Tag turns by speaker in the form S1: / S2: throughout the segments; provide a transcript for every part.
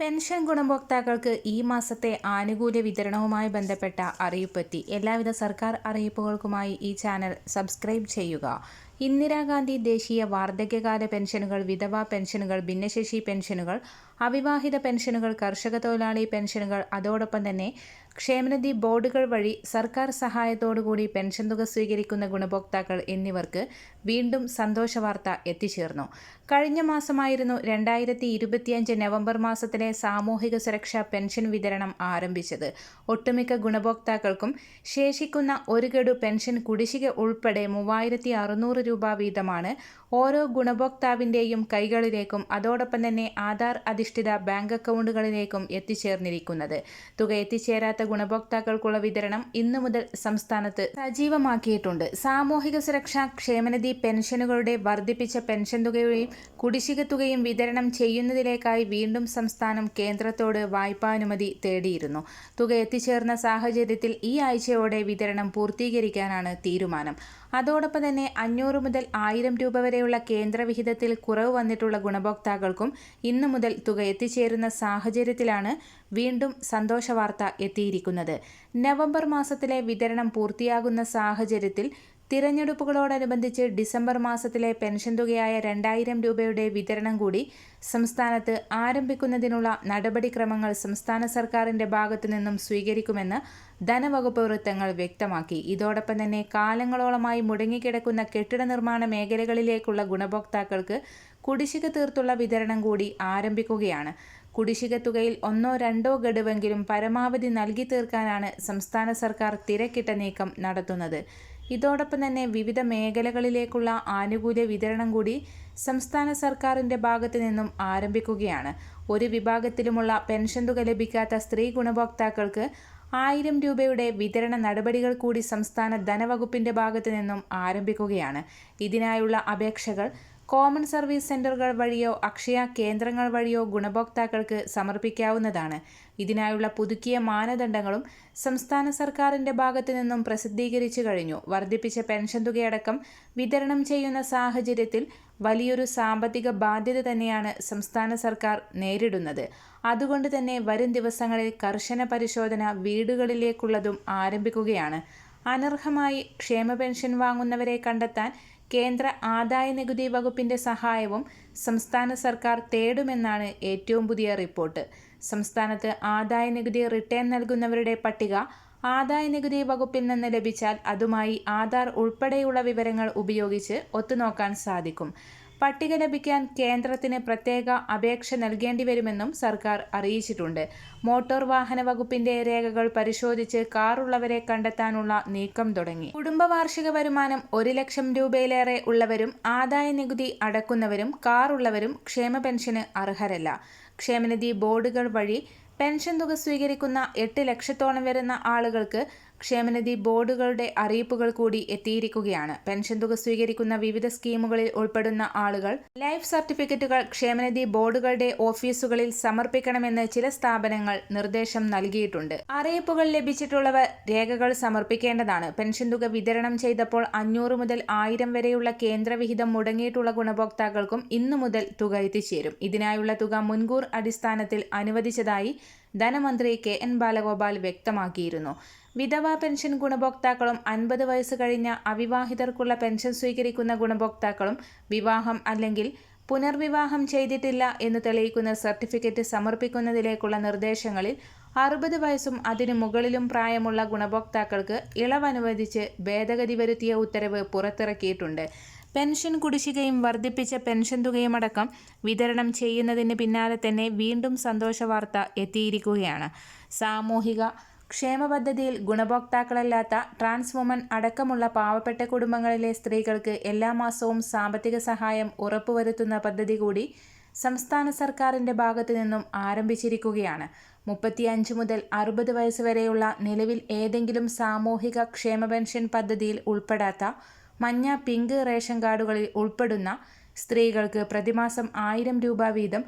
S1: Pension ഗുണഭോക്താക്കൾക്ക് ഈ മാസത്തെ ആനുകൂല്യ വിതരണവുമായി ബന്ധപ്പെട്ട അറിയിപ്പെത്തി. എല്ലാവിധ സർക്കാർ അറിയിപ്പുകൾക്കുമായി ഈ ചാനൽ സബ്സ്ക്രൈബ് ചെയ്യുക. ഇന്ദിരാഗാന്ധി ദേശീയ വാർദ്ധക്യകാല പെൻഷനുകൾ വിധവാ പെൻഷനുകൾ ഭിന്നശേഷി പെൻഷനുകൾ അവിവാഹിത പെൻഷനുകൾ കർഷക തൊഴിലാളി പെൻഷനുകൾ അതോടൊപ്പം തന്നെ ക്ഷേമനിധി ബോർഡുകൾ വഴി സർക്കാർ സഹായത്തോടുകൂടി പെൻഷൻ തുക സ്വീകരിക്കുന്ന ഗുണഭോക്താക്കൾ എന്നിവർക്ക് വീണ്ടും സന്തോഷവാർത്ത എത്തിച്ചേർന്നു. കഴിഞ്ഞ മാസമായിരുന്നു രണ്ടായിരത്തി ഇരുപത്തിയഞ്ച് നവംബർ മാസത്തിലെ സാമൂഹിക സുരക്ഷാ പെൻഷൻ വിതരണം ആരംഭിച്ചത്. ഒട്ടുമിക്ക ഗുണഭോക്താക്കൾക്കും ശേഷിക്കുന്ന ഒരു ഗഡു പെൻഷൻ കുടിശ്ശിക ഉൾപ്പെടെ മൂവായിരത്തി അറുന്നൂറ് രൂപ വീതമാണ് ഓരോ ഗുണഭോക്താവിന്റെയും കൈകളിലേക്കും അതോടൊപ്പം തന്നെ ആധാർ അധിഷ്ഠിത ബാങ്ക് അക്കൗണ്ടുകളിലേക്കും എത്തിച്ചേർന്നിരിക്കുന്നത്. തുക എത്തിച്ചേരാത്ത ഗുണഭോക്താക്കൾക്കുള്ള വിതരണം ഇന്നു മുതൽ സംസ്ഥാനത്ത് സജീവമാക്കിയിട്ടുണ്ട്. സാമൂഹിക സുരക്ഷാ ക്ഷേമനിധി പെൻഷനുകളുടെ വർദ്ധിപ്പിച്ച പെൻഷൻ തുകയും കുടിശ്ശിക തുകയും വിതരണം ചെയ്യുന്നതിലേക്കായി വീണ്ടും സംസ്ഥാനം കേന്ദ്രത്തോട് വായ്പാനുമതി തേടിയിരുന്നു. തുക എത്തിച്ചേർന്ന സാഹചര്യത്തിൽ ഈ ആഴ്ചയോടെ വിതരണം പൂർത്തീകരിക്കാനാണ് തീരുമാനം. അതോടൊപ്പം തന്നെ അഞ്ഞൂറ് മുതൽ ആയിരം രൂപ വരെയുള്ള കേന്ദ്രവിഹിതത്തിൽ കുറവ് വന്നിട്ടുള്ള ഗുണഭോക്താക്കൾക്കും ഇന്നു മുതൽ തുക എത്തിച്ചേരുന്ന സാഹചര്യത്തിലാണ് വീണ്ടും സന്തോഷവാർത്ത എത്തിയിരിക്കുന്നത്. നവംബർ മാസത്തിലെ വിതരണം പൂർത്തിയാകുന്ന സാഹചര്യത്തിൽ തിരഞ്ഞെടുപ്പുകളോടനുബന്ധിച്ച് ഡിസംബർ മാസത്തിലെ പെൻഷൻ തുകയായ രണ്ടായിരം രൂപയുടെ വിതരണം കൂടി സംസ്ഥാനത്ത് ആരംഭിക്കുന്നതിനുള്ള നടപടിക്രമങ്ങൾ സംസ്ഥാന സർക്കാരിന്റെ ഭാഗത്തു നിന്നും സ്വീകരിക്കുമെന്ന് ധനവകുപ്പ് വൃത്തങ്ങൾ വ്യക്തമാക്കി. ഇതോടൊപ്പം തന്നെ കാലങ്ങളോളമായി മുടങ്ങിക്കിടക്കുന്ന കെട്ടിട നിർമ്മാണ മേഖലകളിലേക്കുള്ള ഗുണഭോക്താക്കൾക്ക് കുടിശ്ശിക തീർത്തുള്ള വിതരണം കൂടി ആരംഭിക്കുകയാണ്. കുടിശ്ശിക തുകയിൽ ഒന്നോ രണ്ടോ ഗഡുവെങ്കിലും പരമാവധി നൽകി തീർക്കാനാണ് സംസ്ഥാന സർക്കാർ തിരക്കിട്ട നീക്കം നടത്തുന്നത്. ഇതോടൊപ്പം തന്നെ വിവിധ മേഖലകളിലേക്കുള്ള ആനുകൂല്യ വിതരണം കൂടി സംസ്ഥാന സർക്കാരിന്റെ ഭാഗത്തു നിന്നും ആരംഭിക്കുകയാണ്. ഒരു വിഭാഗത്തിലുമുള്ള പെൻഷൻ തുക ലഭിക്കാത്ത സ്ത്രീ ഗുണഭോക്താക്കൾക്ക് ആയിരം രൂപയുടെ വിതരണ നടപടികൾ കൂടി സംസ്ഥാന ധനവകുപ്പിന്റെ ഭാഗത്തു നിന്നും ആരംഭിക്കുകയാണ്. ഇതിനായുള്ള അപേക്ഷകൾ കോമൺ സർവീസ് സെന്ററുകൾ വഴിയോ അക്ഷയ കേന്ദ്രങ്ങൾ വഴിയോ ഗുണഭോക്താക്കൾക്ക് സമർപ്പിക്കാവുന്നതാണ്. ഇതിനായുള്ള പുതുക്കിയ മാനദണ്ഡങ്ങളും സംസ്ഥാന സർക്കാരിന്റെ ഭാഗത്തു നിന്നും പ്രസിദ്ധീകരിച്ചു കഴിഞ്ഞു. വർദ്ധിപ്പിച്ച പെൻഷൻ തുകയടക്കം വിതരണം ചെയ്യുന്ന സാഹചര്യത്തിൽ വലിയൊരു സാമ്പത്തിക ബാധ്യത തന്നെയാണ് സംസ്ഥാന സർക്കാർ നേരിടുന്നത്. അതുകൊണ്ട് തന്നെ വരും ദിവസങ്ങളിൽ കർശന പരിശോധന വീടുകളിലേക്കുള്ളതും ആരംഭിക്കുകയാണ്. അനർഹമായി ക്ഷേമ പെൻഷൻ വാങ്ങുന്നവരെ കണ്ടെത്താൻ കേന്ദ്ര ആദായ നികുതി വകുപ്പിന്റെ സഹായവും സംസ്ഥാന സർക്കാർ തേടുമെന്നാണ് ഏറ്റവും പുതിയ റിപ്പോർട്ട്. സംസ്ഥാനത്ത് ആദായ നികുതി റിട്ടേൺ നൽകുന്നവരുടെ പട്ടിക ആദായ നികുതി വകുപ്പിൽ നിന്ന് ലഭിച്ചാൽ അതുമായി ആധാർ ഉൾപ്പെടെയുള്ള വിവരങ്ങൾ ഉപയോഗിച്ച് ഒത്തുനോക്കാൻ സാധിക്കും. പട്ടിക ലഭിക്കാൻ കേന്ദ്രത്തിന് പ്രത്യേക അപേക്ഷ നൽകേണ്ടി വരുമെന്നും സർക്കാർ അറിയിച്ചിട്ടുണ്ട്. മോട്ടോർ വാഹന വകുപ്പിന്റെ രേഖകൾ പരിശോധിച്ച് കാറുള്ളവരെ കണ്ടെത്താനുള്ള നീക്കം തുടങ്ങി. കുടുംബ വാർഷിക വരുമാനം ഒരു ലക്ഷം രൂപയിലേറെ ഉള്ളവരും ആദായ നികുതി അടക്കുന്നവരും കാറുള്ളവരും ക്ഷേമ പെൻഷന് അർഹരല്ല. ക്ഷേമനിധി ബോർഡുകൾ വഴി പെൻഷൻ തുക സ്വീകരിക്കുന്ന എട്ട് ലക്ഷത്തോളം വരുന്ന ആളുകൾക്ക് ക്ഷേമനിധി ബോർഡുകളുടെ അറിയിപ്പുകൾ കൂടി എത്തിയിരിക്കുകയാണ്. പെൻഷൻ തുക സ്വീകരിക്കുന്ന വിവിധ സ്കീമുകളിൽ ഉൾപ്പെടുന്ന ആളുകൾ ലൈഫ് സർട്ടിഫിക്കറ്റുകൾ ക്ഷേമനിധി ബോർഡുകളുടെ ഓഫീസുകളിൽ സമർപ്പിക്കണമെന്ന് ചില സ്ഥാപനങ്ങൾ നിർദ്ദേശം നൽകിയിട്ടുണ്ട്. അറിയിപ്പുകൾ ലഭിച്ചിട്ടുള്ളവർ രേഖകൾ സമർപ്പിക്കേണ്ടതാണ്. പെൻഷൻ തുക വിതരണം ചെയ്തപ്പോൾ അഞ്ഞൂറ് മുതൽ ആയിരം വരെയുള്ള കേന്ദ്രവിഹിതം മുടങ്ങിയിട്ടുള്ള ഗുണഭോക്താക്കൾക്കും ഇന്നു മുതൽ തുക എത്തിച്ചേരും. ഇതിനായുള്ള തുക മുൻകൂർ അടിസ്ഥാനത്തിൽ അനുവദിച്ചതായി ധനമന്ത്രി കെ എൻ ബാലഗോപാൽ വ്യക്തമാക്കിയിരുന്നു. വിധവാ പെൻഷൻ ഗുണഭോക്താക്കളും അൻപത് വയസ്സ് കഴിഞ്ഞ അവിവാഹിതർക്കുള്ള പെൻഷൻ സ്വീകരിക്കുന്ന ഗുണഭോക്താക്കളും വിവാഹം അല്ലെങ്കിൽ പുനർവിവാഹം ചെയ്തിട്ടില്ല എന്ന് തെളിയിക്കുന്ന സർട്ടിഫിക്കറ്റ് സമർപ്പിക്കുന്നതിലേക്കുള്ള നിർദ്ദേശങ്ങളിൽ അറുപത് വയസ്സും അതിനു മുകളിലും പ്രായമുള്ള ഗുണഭോക്താക്കൾക്ക് ഇളവനുവദിച്ച് ഭേദഗതി വരുത്തിയ ഉത്തരവ് പുറത്തിറക്കിയിട്ടുണ്ട്. പെൻഷൻ കുടിശ്ശികയും വർദ്ധിപ്പിച്ച പെൻഷൻ തുകയുമടക്കം വിതരണം ചെയ്യുന്നതിന് പിന്നാലെ തന്നെ വീണ്ടും സന്തോഷ വാർത്ത എത്തിയിരിക്കുകയാണ്. സാമൂഹിക ക്ഷേമ പദ്ധതിയിൽ ഗുണഭോക്താക്കളല്ലാത്ത ട്രാൻസ് വുമൻ അടക്കമുള്ള പാവപ്പെട്ട കുടുംബങ്ങളിലെ സ്ത്രീകൾക്ക് എല്ലാ മാസവും സാമ്പത്തിക സഹായം ഉറപ്പുവരുത്തുന്ന പദ്ധതി കൂടി സംസ്ഥാന സർക്കാരിന്റെ ഭാഗത്തു നിന്നും ആരംഭിച്ചിരിക്കുകയാണ്. മുപ്പത്തിയഞ്ച് മുതൽ അറുപത് വയസ്സ് വരെയുള്ള നിലവിൽ ഏതെങ്കിലും സാമൂഹിക ക്ഷേമ പെൻഷൻ പദ്ധതിയിൽ ഉൾപ്പെടാത്ത മഞ്ഞ പിങ്ക് റേഷൻ കാർഡുകളിൽ ഉൾപ്പെടുന്ന സ്ത്രീകൾക്ക് പ്രതിമാസം ആയിരം രൂപ വീതം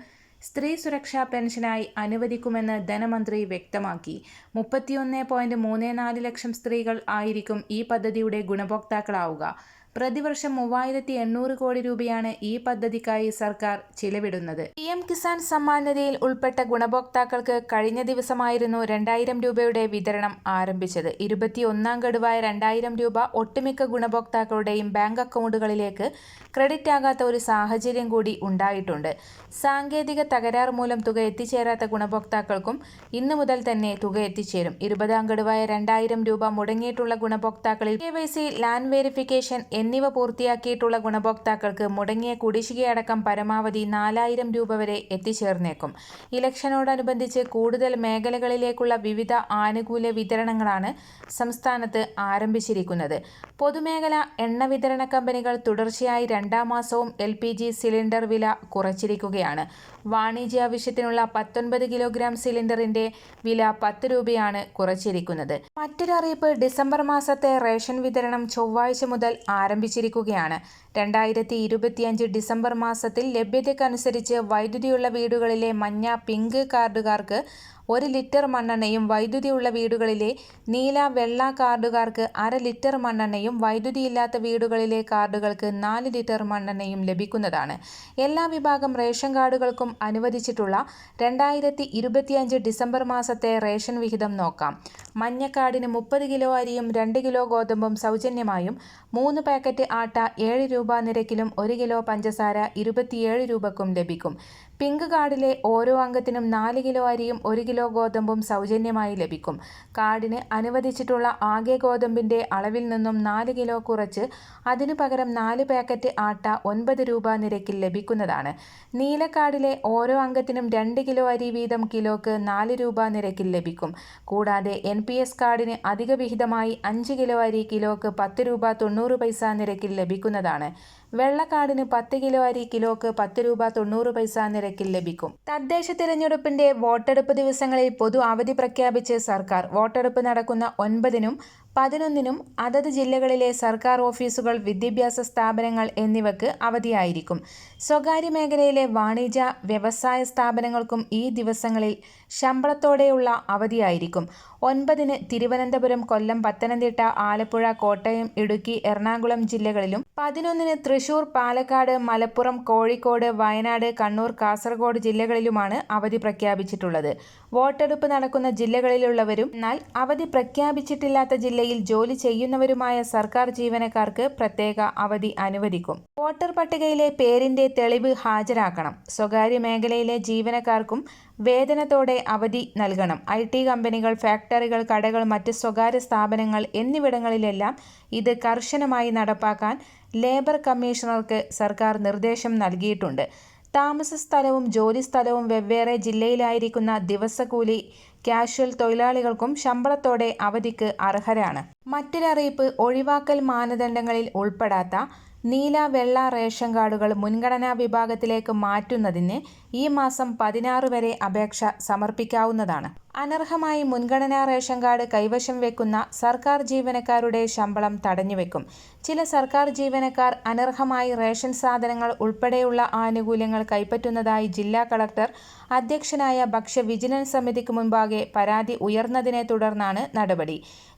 S1: സ്ത്രീ സുരക്ഷാ പെൻഷനായി അനുവദിക്കുമെന്ന് ധനമന്ത്രി വ്യക്തമാക്കി. മുപ്പത്തിയൊന്ന് പോയിന്റ് മൂന്ന് നാല് ലക്ഷം സ്ത്രീകൾ ആയിരിക്കും ഈ പദ്ധതിയുടെ ഗുണഭോക്താക്കളാവുക. പ്രതിവർഷം മൂവായിരത്തി എണ്ണൂറ് കോടി രൂപയാണ് ഈ പദ്ധതിക്കായി സർക്കാർ ചിലവിടുന്നത്. പി എം കിസാൻ സമ്മാൻ നിധിയിൽ ഉൾപ്പെട്ട ഗുണഭോക്താക്കൾക്ക് കഴിഞ്ഞ ദിവസമായിരുന്നു രണ്ടായിരം രൂപയുടെ വിതരണം ആരംഭിച്ചത്. ഇരുപത്തിയൊന്നാം ഗഡുവായ രണ്ടായിരം രൂപ ഒട്ടുമിക്ക ഗുണഭോക്താക്കളുടെയും ബാങ്ക് അക്കൗണ്ടുകളിലേക്ക് ക്രെഡിറ്റ് ആകാത്ത ഒരു സാഹചര്യം കൂടി ഉണ്ടായിട്ടുണ്ട്. സാങ്കേതിക തകരാർ മൂലം തുക എത്തിച്ചേരാത്ത ഗുണഭോക്താക്കൾക്കും ഇന്നു മുതൽ തന്നെ തുക എത്തിച്ചേരും. ഇരുപതാം ഗഡുവായ രണ്ടായിരം രൂപ മുടങ്ങിയിട്ടുള്ള ഗുണഭോക്താക്കളിൽ K Y C land verification എന്നിവ പൂർത്തിയാക്കിയിട്ടുള്ള ഗുണഭോക്താക്കൾക്ക് മുടങ്ങിയ കുടിശ്ശികയടക്കം പരമാവധി നാലായിരം രൂപ വരെ എത്തിച്ചേർന്നേക്കും. ഇലക്ഷനോടനുബന്ധിച്ച് കൂടുതൽ മേഖലകളിലേക്കുള്ള വിവിധ ആനുകൂല്യ വിതരണങ്ങളാണ് സംസ്ഥാനത്ത് ആരംഭിച്ചിരിക്കുന്നത്. പൊതുമേഖല എണ്ണ വിതരണ കമ്പനികൾ തുടർച്ചയായി രണ്ടാം മാസവും എൽ സിലിണ്ടർ വില കുറച്ചിരിക്കുകയാണ്. വാണിജ്യാവശ്യത്തിനുള്ള പത്തൊൻപത് കിലോഗ്രാം സിലിണ്ടറിന്റെ വില പത്ത് രൂപയാണ് കുറച്ചിരിക്കുന്നത്. മറ്റൊരു അറിയിപ്പ് ഡിസംബർ മാസത്തെ റേഷൻ വിതരണം ചൊവ്വാഴ്ച മുതൽ ആരംഭിച്ചിരിക്കുകയാണ്. രണ്ടായിരത്തി ഇരുപത്തിയഞ്ച് ഡിസംബർ മാസത്തിൽ ലഭ്യതയ്ക്കനുസരിച്ച് വൈദ്യുതിയുള്ള വീടുകളിലെ മഞ്ഞ പിങ്ക് കാർഡുകാർക്ക് ഒരു ലിറ്റർ മണ്ണെണ്ണയും വൈദ്യുതിയുള്ള വീടുകളിലെ നീല വെള്ള കാർഡുകാർക്ക് അര ലിറ്റർ മണ്ണെണ്ണയും വൈദ്യുതിയില്ലാത്ത വീടുകളിലെ കാർഡുകൾക്ക് നാല് ലിറ്റർ മണ്ണെണ്ണയും ലഭിക്കുന്നതാണ്. എല്ലാ വിഭാഗം റേഷൻ കാർഡുകൾക്കും അനുവദിച്ചിട്ടുള്ള രണ്ടായിരത്തി ഇരുപത്തിയഞ്ച് ഡിസംബർ മാസത്തെ റേഷൻ വിഹിതം നോക്കാം. മഞ്ഞക്കാർഡിന് മുപ്പത് കിലോ അരിയും രണ്ട് കിലോ ഗോതമ്പും സൗജന്യമായും മൂന്ന് പാക്കറ്റ് ആട്ട ഏഴ് രൂപ നിരക്കിലും ഒരു കിലോ പഞ്ചസാര ഇരുപത്തിയേഴ് രൂപക്കും ലഭിക്കും. പിങ്ക് കാർഡിലെ ഓരോ അംഗത്തിനും നാല് കിലോ അരിയും ഒരു കിലോ ഗോതമ്പും സൗജന്യമായി ലഭിക്കും. കാർഡിന് അനുവദിച്ചിട്ടുള്ള ആകെ ഗോതമ്പിന്റെ അളവിൽ നിന്നും നാല് കിലോ കുറച്ച് അതിനു പകരം നാല് പാക്കറ്റ് ആട്ട ഒൻപത് രൂപ നിരക്കിൽ ലഭിക്കുന്നതാണ്. നീല കാർഡിലെ ഓരോ അംഗത്തിനും രണ്ട് കിലോ അരി വീതം കിലോക്ക് നാല് രൂപ നിരക്കിൽ ലഭിക്കും. കൂടാതെ എൻ പി എസ് കാർഡിന് അധിക വിഹിതമായി അഞ്ച് കിലോ അരി കിലോക്ക് പത്ത് രൂപ തൊണ്ണൂറ് പൈസ നിരക്കിൽ ലഭിക്കുന്നതാണ്. വെള്ളക്കാടിന് പത്ത് കിലോ അരി കിലോക്ക് പത്ത് രൂപ തൊണ്ണൂറ് പൈസ നിരക്കിൽ ലഭിക്കും. തദ്ദേശ തിരഞ്ഞെടുപ്പിന്റെ വോട്ടെടുപ്പ് ദിവസങ്ങളിൽ പൊതു അവധി പ്രഖ്യാപിച്ച് സർക്കാർ വോട്ടെടുപ്പ് നടക്കുന്ന ഒൻപതിനും പതിനൊന്നിനും അതത് ജില്ലകളിലെ സർക്കാർ ഓഫീസുകൾ വിദ്യാഭ്യാസ സ്ഥാപനങ്ങൾ എന്നിവയ്ക്ക് അവധിയായിരിക്കും. സ്വകാര്യ മേഖലയിലെ വാണിജ്യ വ്യവസായ സ്ഥാപനങ്ങൾക്കും ഈ ദിവസങ്ങളിൽ ശമ്പളത്തോടെയുള്ള അവധിയായിരിക്കും. ഒൻപതിന് തിരുവനന്തപുരം കൊല്ലം പത്തനംതിട്ട ആലപ്പുഴ കോട്ടയം ഇടുക്കി എറണാകുളം ജില്ലകളിലും പതിനൊന്നിന് തൃശൂർ പാലക്കാട് മലപ്പുറം കോഴിക്കോട് വയനാട് കണ്ണൂർ കാസർഗോഡ് ജില്ലകളിലുമാണ് അവധി പ്രഖ്യാപിച്ചിട്ടുള്ളത്. വോട്ടെടുപ്പ് നടക്കുന്ന ജില്ലകളിലുള്ളവരും എന്നാൽ അവധി പ്രഖ്യാപിച്ചിട്ടില്ലാത്ത ജില്ലയിൽ ജോലി ചെയ്യുന്നവരുമായ സർക്കാർ ജീവനക്കാർക്ക് പ്രത്യേക അവധി അനുവദിക്കും. വോട്ടർ പട്ടികയിലെ പേരിന്റെ തെളിവ് ഹാജരാക്കണം. സ്വകാര്യ മേഖലയിലെ ജീവനക്കാർക്കും വേതനത്തോടെ അവധി നൽകണം. ഐ ടി കമ്പനികൾ ഫാക്ടറികൾ കടകൾ മറ്റ് സ്വകാര്യ സ്ഥാപനങ്ങൾ എന്നിവിടങ്ങളിലെല്ലാം ഇത് കർശനമായി നടപ്പാക്കാൻ ലേബർ കമ്മീഷണർക്ക് സർക്കാർ നിർദ്ദേശം നൽകിയിട്ടുണ്ട്. താമസ സ്ഥലവും ജോലി സ്ഥലവും വെവ്വേറെ ജില്ലയിലായിരിക്കുന്ന ദിവസകൂലി കാഷ്വൽ തൊഴിലാളികൾക്കും ശമ്പളത്തോടെ അവധിക്ക് അർഹരാണ്. മറ്റൊരറിയിപ്പ് ഒഴിവാക്കൽ മാനദണ്ഡങ്ങളിൽ ഉൾപ്പെടാത്ത നീല വെള്ള റേഷൻ കാർഡുകൾ മുൻഗണനാ വിഭാഗത്തിലേക്ക് മാറ്റുന്നതിന് ഈ മാസം പതിനാറ് വരെ അപേക്ഷ സമർപ്പിക്കാവുന്നതാണ്. അനർഹമായി മുൻഗണനാ റേഷൻ കാർഡ് കൈവശം വെക്കുന്ന സർക്കാർ ജീവനക്കാരുടെ ശമ്പളം തടഞ്ഞുവെക്കും. ചില സർക്കാർ ജീവനക്കാർ അനർഹമായി റേഷൻ സാധനങ്ങൾ ഉൾപ്പെടെയുള്ള ആനുകൂല്യങ്ങൾ കൈപ്പറ്റുന്നതായി ജില്ലാ കളക്ടർ അധ്യക്ഷനായ ഭക്ഷ്യ വിജിലൻസ് സമിതിക്ക് മുൻപാകെ പരാതി ഉയർന്നതിനെ തുടർന്നാണ് നടപടി.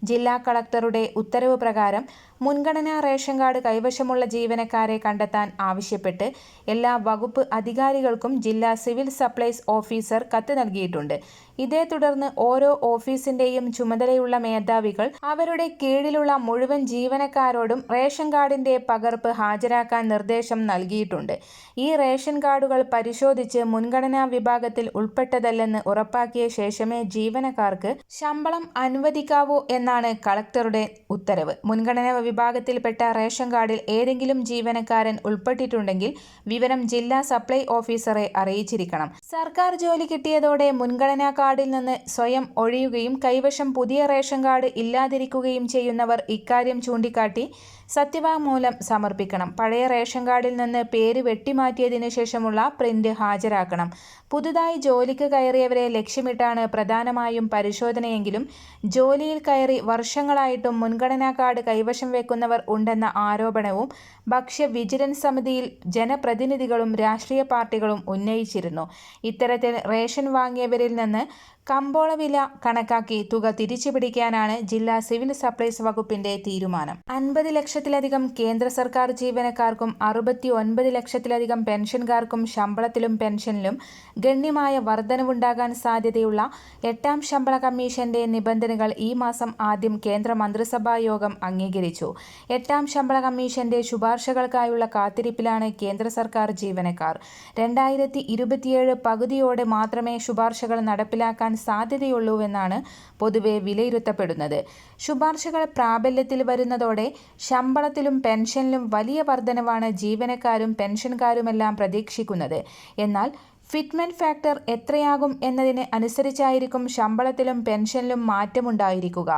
S1: ജില്ലാ കളക്ടറുടെ ഉത്തരവ് പ്രകാരം മുൻഗണനാ റേഷൻ കാർഡ് കൈവശമുള്ള ജീവനക്കാരെ കണ്ടെത്താൻ ആവശ്യപ്പെട്ട് എല്ലാ വകുപ്പ് അധികാരികൾക്കും ജില്ലാ സിവിൽ സപ്ലൈസ് ഓഫീസർ കത്ത് നൽകിയിട്ടുണ്ട്. ഇതേ തുടർന്ന് ഓരോ ഓഫീസിന്റെയും ചുമതലയുള്ള മേധാവികൾ അവരുടെ കീഴിലുള്ള മുഴുവൻ ജീവനക്കാരോടും റേഷൻ കാർഡിന്റെ പകർപ്പ് ഹാജരാക്കാൻ നിർദ്ദേശം നൽകിയിട്ടുണ്ട്. ഈ റേഷൻ കാർഡുകൾ പരിശോധിച്ച് മുൻഗണനാ വിഭാഗത്തിൽ ഉൾപ്പെട്ടതല്ലെന്ന് ഉറപ്പാക്കിയ ശേഷമേ ജീവനക്കാർക്ക് ശമ്പളം അനുവദിക്കാവൂ എന്നാണ് കളക്ടറുടെ ഉത്തരവ്. മുൻഗണനാ വിഭാഗത്തിൽപ്പെട്ട റേഷൻ കാർഡിൽ ഏതെങ്കിലും ജീവനക്കാരൻ ഉൾപ്പെട്ടിട്ടുണ്ടെങ്കിൽ വിവരം ജില്ലാ സപ്ലൈ ഓഫീസറെ അറിയിച്ചിരിക്കണം. സർക്കാർ ജോലി കിട്ടിയതോടെ മുൻഗണനാ കാർഡിൽ നിന്ന് സ്വയം ഒഴിയുകയും കൈവശം പുതിയ റേഷൻ കാർഡ് ഇല്ലാതിരിക്കുകയും ചെയ്യുന്നവർ ഇക്കാര്യം ചൂണ്ടിക്കാട്ടി സത്യവാങ്മൂലം സമർപ്പിക്കണം. പഴയ റേഷൻ കാർഡിൽ നിന്ന് പേര് വെട്ടിമാറ്റിയതിനു ശേഷമുള്ള പ്രിന്റ് ഹാജരാക്കണം. പുതുതായി ജോലിക്ക് കയറിയവരെ ലക്ഷ്യമിട്ടാണ് പ്രധാനമായും പരിശോധനയെങ്കിലും ജോലിയിൽ കയറി വർഷങ്ങളായിട്ടും മുൻഗണനാ കാർഡ് കൈവശം വെക്കുന്നവർ ഉണ്ടെന്ന ആരോപണവും ഭക്ഷ്യ വിജിലൻസ് സമിതിയിൽ ജനപ്രതിനിധികളും രാഷ്ട്രീയ പാർട്ടികളും ഉന്നയിച്ചിരുന്നു. ഇത്തരത്തിൽ റേഷൻ വാങ്ങിയവരിൽ നിന്ന് കമ്പോള വില കണക്കാക്കി തുക തിരിച്ചു പിടിക്കാനാണ് ജില്ലാ സിവിൽ സപ്ലൈസ് വകുപ്പിന്റെ തീരുമാനം. അൻപത് ലക്ഷത്തിലധികം കേന്ദ്ര സർക്കാർ ജീവനക്കാർക്കും അറുപത്തി ഒൻപത് ലക്ഷത്തിലധികം പെൻഷൻകാർക്കും ശമ്പളത്തിലും പെൻഷനിലും ഗണ്യമായ വർധനവുണ്ടാകാൻ സാധ്യതയുള്ള എട്ടാം ശമ്പള കമ്മീഷന്റെ നിബന്ധനകൾ ഈ മാസം ആദ്യം കേന്ദ്ര മന്ത്രിസഭാ യോഗം അംഗീകരിച്ചു. എട്ടാം ശമ്പള കമ്മീഷന്റെ ശുപാർശകൾക്കായുള്ള കാത്തിരിപ്പിലാണ് കേന്ദ്ര സർക്കാർ ജീവനക്കാർ. രണ്ടായിരത്തി ഇരുപത്തിയേഴ് പകുതിയോടെ മാത്രമേ ശുപാർശകൾ നടപ്പിലാക്കാൻ സാധ്യതയുള്ളൂവെന്നാണ് പൊതുവെ വിലയിരുത്തപ്പെടുന്നത്. ശുപാർശകൾ പ്രാബല്യത്തിൽ വരുന്നതോടെ ശമ്പളത്തിലും പെൻഷനിലും വലിയ വർധനവാണ് ജീവനക്കാരും പെൻഷൻകാരുമെല്ലാം പ്രതീക്ഷിക്കുന്നത്. എന്നാൽ ഫിറ്റ്മെന്റ് ഫാക്ടർ എത്രയാകും എന്നതിന് അനുസരിച്ചായിരിക്കും ശമ്പളത്തിലും പെൻഷനിലും മാറ്റമുണ്ടായിരിക്കുക.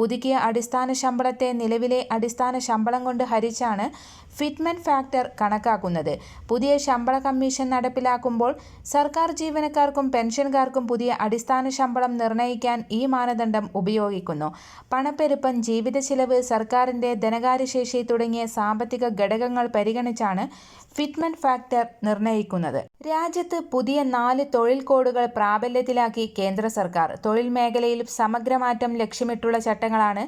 S1: പുതുക്കിയ അടിസ്ഥാന ശമ്പളത്തെ നിലവിലെ അടിസ്ഥാന ശമ്പളം കൊണ്ട് ഹരിച്ചാണ് ഫിറ്റ്മെന്റ് ഫാക്ടർ കണക്കാക്കുന്നത്. പുതിയ ശമ്പള കമ്മീഷൻ നടപ്പിലാക്കുമ്പോൾ സർക്കാർ ജീവനക്കാർക്കും പെൻഷൻകാർക്കും പുതിയ അടിസ്ഥാന ശമ്പളം നിർണയിക്കാൻ ഈ മാനദണ്ഡം ഉപയോഗിക്കുന്നു. പണപ്പെരുപ്പം ജീവിത ചിലവ് സർക്കാരിന്റെ ധനകാര്യശേഷി തുടങ്ങിയ സാമ്പത്തിക ഘടകങ്ങൾ പരിഗണിച്ചാണ് ഫിറ്റ്മെന്റ് ഫാക്ടർ നിർണയിക്കുന്നത് രാജ്യത്ത് പുതിയ നാല് തൊഴിൽ കോഡുകൾ പ്രാബല്യത്തിലാക്കി കേന്ദ്ര സർക്കാർ. തൊഴിൽ മേഖലയിൽ സമഗ്രമാറ്റം ലക്ഷ്യമിട്ടുള്ള ചട്ടങ്ങളാണ്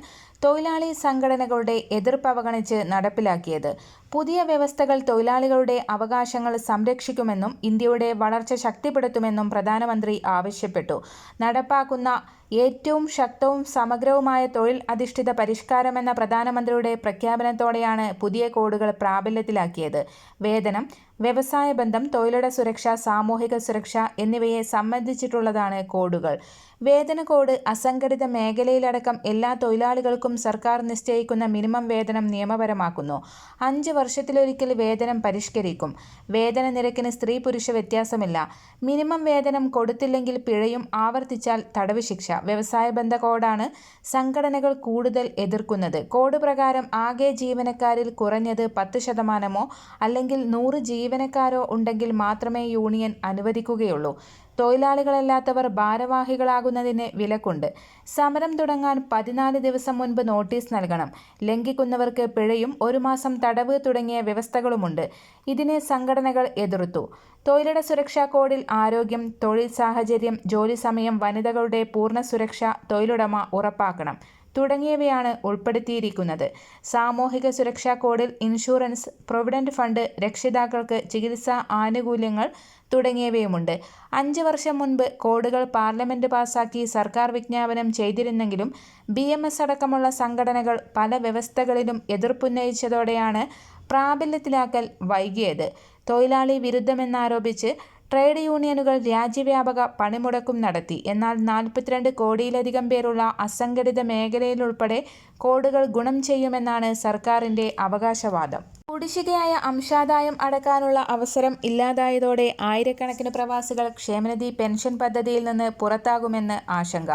S1: തൊഴിലാളി സംഘടനകളുടെ എതിർപ്പ് അവഗണിച്ച് നടപ്പിലാക്കിയത്. പുതിയ വ്യവസ്ഥകൾ തൊഴിലാളികളുടെ അവകാശങ്ങൾ സംരക്ഷിക്കുമെന്നും ഇന്ത്യയുടെ വളർച്ച ശക്തിപ്പെടുത്തുമെന്നും പ്രധാനമന്ത്രി ആവശ്യപ്പെട്ടു. നടപ്പാക്കുന്ന ഏറ്റവും ശക്തവും സമഗ്രവുമായ തൊഴിൽ അധിഷ്ഠിത പരിഷ്കാരമെന്ന പ്രധാനമന്ത്രിയുടെ പ്രഖ്യാപനത്തോടെയാണ് പുതിയ കോഡുകൾ പ്രാബല്യത്തിലാക്കിയത്. വേതനം വ്യവസായ ബന്ധം തൊഴിലിട സുരക്ഷ സാമൂഹിക സുരക്ഷ എന്നിവയെ സംബന്ധിച്ചിട്ടുള്ളതാണ് കോഡുകൾ. വേതന കോഡ് അസംഘടിത മേഖലയിലടക്കം എല്ലാ തൊഴിലാളികൾക്കും സർക്കാർ നിശ്ചയിക്കുന്ന മിനിമം വേതനം നിയമപരമാക്കുന്നു. അഞ്ച് വർഷത്തിലൊരിക്കൽ വേതനം പരിഷ്കരിക്കും. വേതന നിരക്കിന് സ്ത്രീ പുരുഷ വ്യത്യാസമില്ല. മിനിമം വേതനം കൊടുത്തില്ലെങ്കിൽ പിഴയും ആവർത്തിച്ചാൽ തടവ് ശിക്ഷ. വ്യവസായ ബന്ധ കോഡാണ് സംഘടനകൾ കൂടുതൽ എതിർക്കുന്നത്. കോഡ് പ്രകാരം ആകെ ജീവനക്കാരിൽ കുറഞ്ഞത് പത്ത് ശതമാനമോ അല്ലെങ്കിൽ നൂറ് ജീവനക്കാരോ ഉണ്ടെങ്കിൽ മാത്രമേ യൂണിയൻ അനുവദിക്കുകയുള്ളൂ. തൊഴിലാളികളല്ലാത്തവർ ഭാരവാഹികളാകുന്നതിന് വിലക്കുണ്ട്. സമരം തുടങ്ങാൻ പതിനാല് ദിവസം മുൻപ് നോട്ടീസ് നൽകണം. ലംഘിക്കുന്നവർക്ക് പിഴയും ഒരു മാസം തടവ് തുടങ്ങിയ വ്യവസ്ഥകളുമുണ്ട്. ഇതിനെ സംഘടനകൾ എതിർത്തു. തൊഴിലിട സുരക്ഷാ കോഡിൽ ആരോഗ്യം തൊഴിൽ സാഹചര്യം ജോലി സമയം വനിതകളുടെ പൂർണ സുരക്ഷ തൊഴിലുടമ ഉറപ്പാക്കണം തുടങ്ങിയവയാണ് ഉൾപ്പെടുത്തിയിരിക്കുന്നത്. സാമൂഹിക സുരക്ഷാ കോഡിൽ ഇൻഷുറൻസ് പ്രൊവിഡന്റ് ഫണ്ട് രക്ഷിതാക്കൾക്ക് ചികിത്സാ ആനുകൂല്യങ്ങൾ തുടങ്ങിയവയുമുണ്ട്. അഞ്ച് വർഷം മുൻപ് കോഡുകൾ പാർലമെന്റ് പാസാക്കി സർക്കാർ വിജ്ഞാപനം ചെയ്തിരുന്നെങ്കിലും ബി എം എസ് അടക്കമുള്ള സംഘടനകൾ പല വ്യവസ്ഥകളിലും എതിർപ്പുന്നയിച്ചതോടെയാണ് പ്രാബല്യത്തിലാക്കൽ വൈകിയത്. തൊഴിലാളി വിരുദ്ധമെന്നാരോപിച്ച് ട്രേഡ് യൂണിയനുകൾ രാജ്യവ്യാപക പണിമുടക്കും നടത്തി. എന്നാൽ നാൽപ്പത്തിരണ്ട് കോടിയിലധികം പേരുള്ള അസംഘടിത മേഖലയിലുൾപ്പെടെ കോഡുകൾ ഗുണം ചെയ്യുമെന്നാണ് സർക്കാരിന്റെ അവകാശവാദം. കുടിശ്ശികയായ അംശാദായം അടക്കാനുള്ള അവസരം ഇല്ലാതായതോടെ ആയിരക്കണക്കിന് പ്രവാസികൾ ക്ഷേമനിധി പെൻഷൻ പദ്ധതിയിൽ നിന്ന് പുറത്താകുമെന്ന് ആശങ്ക.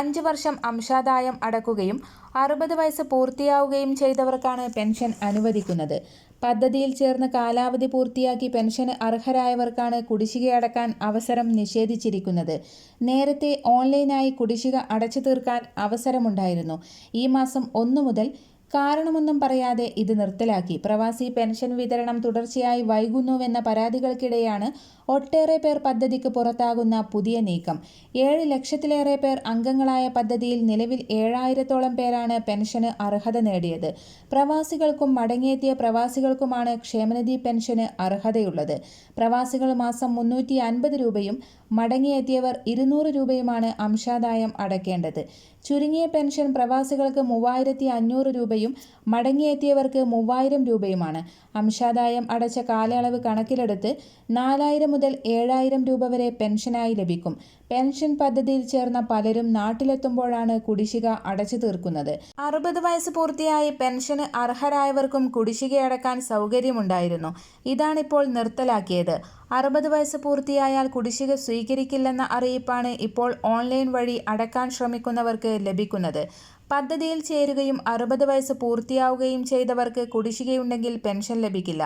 S1: അഞ്ച് വർഷം അംശാദായം അടക്കുകയും അറുപത് വയസ്സ് പൂർത്തിയാവുകയും ചെയ്തവർക്കാണ് പെൻഷൻ അനുവദിക്കുന്നത്. പദ്ധതിയിൽ ചേർന്ന് കാലാവധി പൂർത്തിയാക്കി പെൻഷന് അർഹരായവർക്കാണ് കുടിശ്ശിക അടക്കാൻ അവസരം നിഷേധിച്ചിരിക്കുന്നത്. നേരത്തെ ഓൺലൈനായി കുടിശ്ശിക അടച്ചു തീർക്കാൻ അവസരമുണ്ടായിരുന്നു. ഈ മാസം ഒന്നു മുതൽ കാരണമൊന്നും പറയാതെ ഇത് നിർത്തലാക്കി. പ്രവാസി പെൻഷൻ വിതരണം തുടർച്ചയായി വൈകുന്നുവെന്ന പരാതികൾക്കിടെയാണ് ഒട്ടേറെ പേർ പദ്ധതിക്ക് പുറത്താകുന്ന പുതിയ നീക്കം. ഏഴ് ലക്ഷത്തിലേറെ പേർ അംഗങ്ങളായ പദ്ധതിയിൽ നിലവിൽ ഏഴായിരത്തോളം പേരാണ് പെൻഷന് അർഹത നേടിയത്. പ്രവാസികൾക്കും മടങ്ങിയെത്തിയ പ്രവാസികൾക്കുമാണ് ക്ഷേമനിധി പെൻഷന് അർഹതയുള്ളത്. പ്രവാസികൾ മാസം മുന്നൂറ്റി അൻപത് രൂപയും മടങ്ങിയെത്തിയവർ ഇരുന്നൂറ് രൂപയുമാണ് അംശാദായം അടയ്ക്കേണ്ടത് ചുരുങ്ങിയ പെൻഷൻ പ്രവാസികൾക്ക് മൂവായിരത്തി അഞ്ഞൂറ് രൂപയും മടങ്ങിയെത്തിയവർക്ക് മൂവായിരം രൂപയുമാണ്. അംശാദായം അടച്ച കാലയളവ് കണക്കിലെടുത്ത് നാലായിരം മുതൽ ഏഴായിരം രൂപ വരെ പെൻഷനായി ലഭിക്കും. പെൻഷൻ പദ്ധതിയിൽ ചേർന്ന പലരും നാട്ടിലെത്തുമ്പോഴാണ് കുടിശ്ശിക അടച്ചു തീർക്കുന്നത്. അറുപത് വയസ്സ് പൂർത്തിയായി പെൻഷന് അർഹരായവർക്കും കുടിശ്ശിക അടക്കാൻ സൗകര്യമുണ്ടായിരുന്നു. ഇതാണിപ്പോൾ നിർത്തലാക്കിയത്. അറുപത് വയസ്സ് പൂർത്തിയായാൽ കുടിശ്ശിക സ്വീകരിക്കില്ലെന്ന അറിയിപ്പാണ് ഇപ്പോൾ ഓൺലൈൻ വഴി അടക്കാൻ ശ്രമിക്കുന്നവർക്ക് ലഭിക്കുന്നത്. പദ്ധതിയിൽ ചേരുകയും അറുപത് വയസ്സ് പൂർത്തിയാവുകയും ചെയ്തവർക്ക് കുടിശ്ശികയുണ്ടെങ്കിൽ പെൻഷൻ ലഭിക്കില്ല.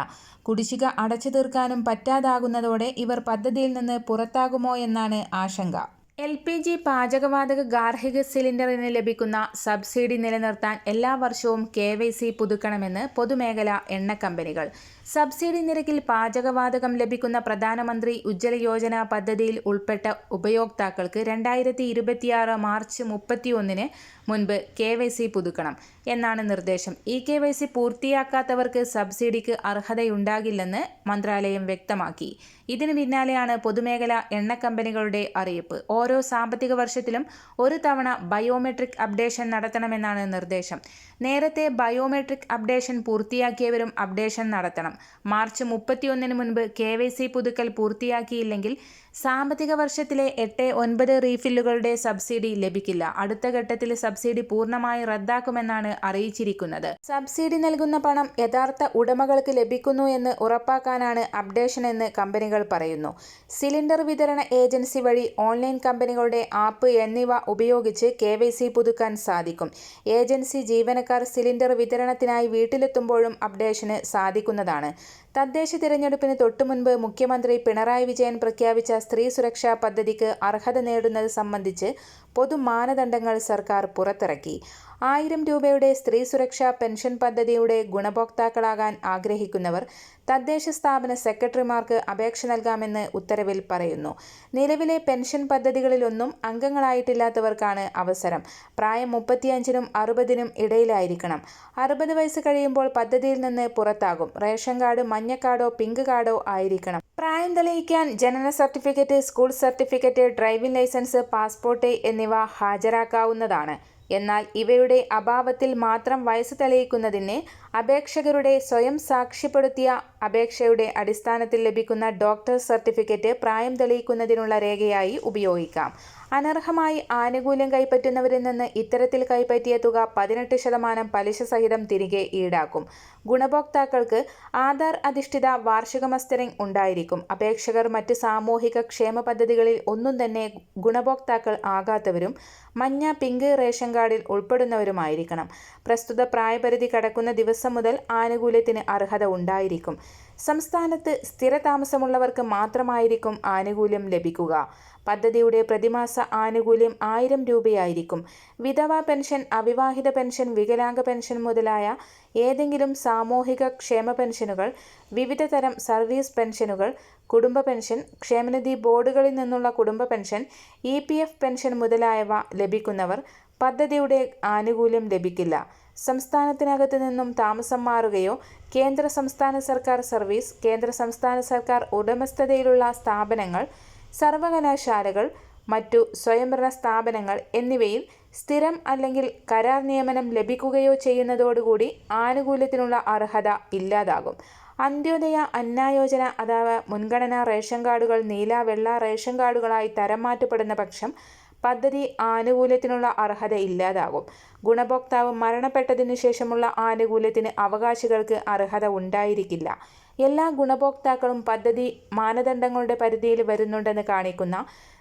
S1: കുടിശ്ശിക അടച്ചു തീർക്കാനും പറ്റാതാകുന്നതോടെ ഇവർ പദ്ധതിയിൽ നിന്ന് പുറത്താകുമോ എന്നാണ് ആശങ്ക. എൽ പി ജി പാചകവാതക ഗാർഹിക സിലിണ്ടറിന് ലഭിക്കുന്ന സബ്സിഡി നിലനിർത്താൻ എല്ലാ വർഷവും കെ വൈ സി പുതുക്കണമെന്ന് പൊതുമേഖലാ എണ്ണ കമ്പനികൾ സബ്സിഡി നിരക്കിൽ പാചകവാതകം ലഭിക്കുന്ന പ്രധാനമന്ത്രി ഉജ്ജ്വല യോജന പദ്ധതിയിൽ ഉൾപ്പെട്ട ഉപയോക്താക്കൾക്ക് രണ്ടായിരത്തി ഇരുപത്തിയാറ് മാർച്ച് മുപ്പത്തിയൊന്നിന് മുൻപ് കെ വൈ സി പുതുക്കണം എന്നാണ് നിർദ്ദേശം. ഈ കെ വൈ സി പൂർത്തിയാക്കാത്തവർക്ക് സബ്സിഡിക്ക് അർഹതയുണ്ടാകില്ലെന്ന് മന്ത്രാലയം വ്യക്തമാക്കി. ഇതിനു പിന്നാലെയാണ് പൊതുമേഖല എണ്ണ കമ്പനികളുടെ അറിയിപ്പ്. ഓരോ സാമ്പത്തിക വർഷത്തിലും ഒരു തവണ ബയോമെട്രിക് അപ്ഡേഷൻ നടത്തണമെന്നാണ് നിർദ്ദേശം. നേരത്തെ ബയോമെട്രിക് അപ്ഡേഷൻ പൂർത്തിയാക്കിയവരും അപ്ഡേഷൻ നടത്തണം. മാർച്ച് മുപ്പത്തിയൊന്നിന് മുൻപ് കെ വൈ സി പുതുക്കൽ പൂർത്തിയാക്കിയില്ലെങ്കിൽ സാമ്പത്തിക വർഷത്തിലെ എട്ട് ഒൻപത് റീഫില്ലുകളുടെ സബ്സിഡി ലഭിക്കില്ല. അടുത്ത ഘട്ടത്തിൽ സബ്സിഡി പൂർണമായി റദ്ദാക്കുമെന്നാണ് അറിയിച്ചിരിക്കുന്നത്. സബ്സിഡി നൽകുന്ന പണം യഥാർത്ഥ ഉടമകൾക്ക് ലഭിക്കുന്നു എന്ന് ഉറപ്പാക്കാനാണ് അപ്ഡേഷൻ എന്ന് കമ്പനികൾ പറയുന്നു. സിലിണ്ടർ വിതരണ ഏജൻസി വഴി ഓൺലൈൻ കമ്പനികളുടെ ആപ്പ് എന്നിവ ഉപയോഗിച്ച് കെ പുതുക്കാൻ സാധിക്കും. ഏജൻസി ജീവനക്കാർ സിലിണ്ടർ വിതരണത്തിനായി വീട്ടിലെത്തുമ്പോഴും അപ്ഡേഷന് സാധിക്കുന്നതാണ്. തദ്ദേശ തിരഞ്ഞെടുപ്പിന് തൊട്ടുമുൻപ് മുഖ്യമന്ത്രി പിണറായി വിജയൻ പ്രഖ്യാപിച്ച സ്ത്രീ സുരക്ഷാ പദ്ധതിക്ക് അർഹത നേടുന്നത് സംബന്ധിച്ച് പൊതു മാനദണ്ഡങ്ങൾ സർക്കാർ പുറത്തിറക്കി. ആയിരം രൂപയുടെ സ്ത്രീ സുരക്ഷാ പെൻഷൻ പദ്ധതിയുടെ ഗുണഭോക്താക്കളാകാൻ ആഗ്രഹിക്കുന്നവർ തദ്ദേശ സ്ഥാപന സെക്രട്ടറിമാർക്ക് അപേക്ഷ നൽകാമെന്ന് ഉത്തരവിൽ പറയുന്നു. നിലവിലെ പെൻഷൻ പദ്ധതികളിലൊന്നും അംഗങ്ങളായിട്ടില്ലാത്തവർക്കാണ് അവസരം. പ്രായം മുപ്പത്തിയഞ്ചിനും അറുപതിനും ഇടയിലായിരിക്കണം. അറുപത് വയസ്സ് കഴിയുമ്പോൾ പദ്ധതിയിൽ നിന്ന് പുറത്താകും. റേഷൻ കാർഡ് മഞ്ഞ കാർഡോ പിങ്ക് കാർഡോ ആയിരിക്കണം. പ്രായം തെളിയിക്കാൻ ജനന certificate school certificate driving licence passport എന്നിവ ഹാജരാക്കാവുന്നതാണ്. എന്നാൽ ഇവയുടെ അഭാവത്തിൽ മാത്രം വയസ്സ് തെളിയിക്കുന്നതിന് അപേക്ഷകരുടെ സ്വയം സാക്ഷ്യപ്പെടുത്തിയ അപേക്ഷയുടെ അടിസ്ഥാനത്തിൽ ലഭിക്കുന്ന ഡോക്ടർ സർട്ടിഫിക്കറ്റ് പ്രായം തെളിയിക്കുന്നതിനുള്ള രേഖയായി ഉപയോഗിക്കാം. അനർഹമായി ആനുകൂല്യം കൈപ്പറ്റുന്നവരിൽ നിന്ന് ഇത്തരത്തിൽ കൈപ്പറ്റിയ തുക പതിനെട്ട് ശതമാനം പലിശ സഹിതം തിരികെ ഈടാക്കും. ഗുണഭോക്താക്കൾക്ക് ആധാർ അധിഷ്ഠിത വാർഷിക മസ്റ്ററിംഗ് ഉണ്ടായിരിക്കും. അപേക്ഷകർ മറ്റ് സാമൂഹിക ക്ഷേമ പദ്ധതികളിൽ ഒന്നും തന്നെ ഗുണഭോക്താക്കൾ ആകാത്തവരും മഞ്ഞ പിങ്ക് റേഷൻ കാർഡിൽ ഉൾപ്പെടുന്നവരുമായിരിക്കണം. പ്രസ്തുത പ്രായപരിധി കടക്കുന്ന ദിവസം മുതൽ ആനുകൂല്യത്തിന് അർഹത ഉണ്ടായിരിക്കും. സംസ്ഥാനത്ത് സ്ഥിരതാമസമുള്ളവർക്ക് മാത്രമായിരിക്കും ആനുകൂല്യം ലഭിക്കുക. പദ്ധതിയുടെ പ്രതിമാസ ആനുകൂല്യം ആയിരം രൂപയായിരിക്കും. വിധവ പെൻഷൻ അവിവാഹിത പെൻഷൻ വികലാംഗ പെൻഷൻ മുതലായ ഏതെങ്കിലും സാമൂഹിക ക്ഷേമ പെൻഷനുകൾ വിവിധ തരം സർവീസ് പെൻഷനുകൾ കുടുംബ പെൻഷൻ ക്ഷേമനിധി ബോർഡുകളിൽ നിന്നുള്ള കുടുംബ പെൻഷൻ ഇ പെൻഷൻ മുതലായവ ലഭിക്കുന്നവർ പദ്ധതിയുടെ ആനുകൂല്യം ലഭിക്കില്ല. സംസ്ഥാനത്തിനകത്ത് നിന്നും താമസം മാറുകയോ കേന്ദ്ര സംസ്ഥാന സർക്കാർ സർവീസ് കേന്ദ്ര സംസ്ഥാന സർക്കാർ ഉടമസ്ഥതയിലുള്ള സ്ഥാപനങ്ങൾ സർവകലാശാലകൾ മറ്റു സ്വയംഭരണ സ്ഥാപനങ്ങൾ എന്നിവയിൽ സ്ഥിരം അല്ലെങ്കിൽ കരാർ നിയമനം ലഭിക്കുകയോ ചെയ്യുന്നതോടുകൂടി ആനുകൂല്യത്തിനുള്ള അർഹത ഇല്ലാതാകും. അന്ത്യോദയ അന്നായോജന അഥവാ മുൻഗണനാ റേഷൻ കാർഡുകൾ നീല വെള്ള റേഷൻ കാർഡുകളായി തരം മാറ്റപ്പെടുന്ന പക്ഷം പദ്ധതി ആനുകൂല്യത്തിനുള്ള അർഹത ഇല്ലാതാകും. ഗുണഭോക്താവ് മരണപ്പെട്ടതിനു ശേഷമുള്ള ആനുകൂല്യത്തിന് അവകാശികൾക്ക് അർഹത ഉണ്ടായിരിക്കില്ല. എല്ലാ ഗുണഭോക്താക്കളും പദ്ധതി മാനദണ്ഡങ്ങളുടെ പരിധിയിൽ വരുന്നുണ്ടെന്ന് കാണിക്കുന്ന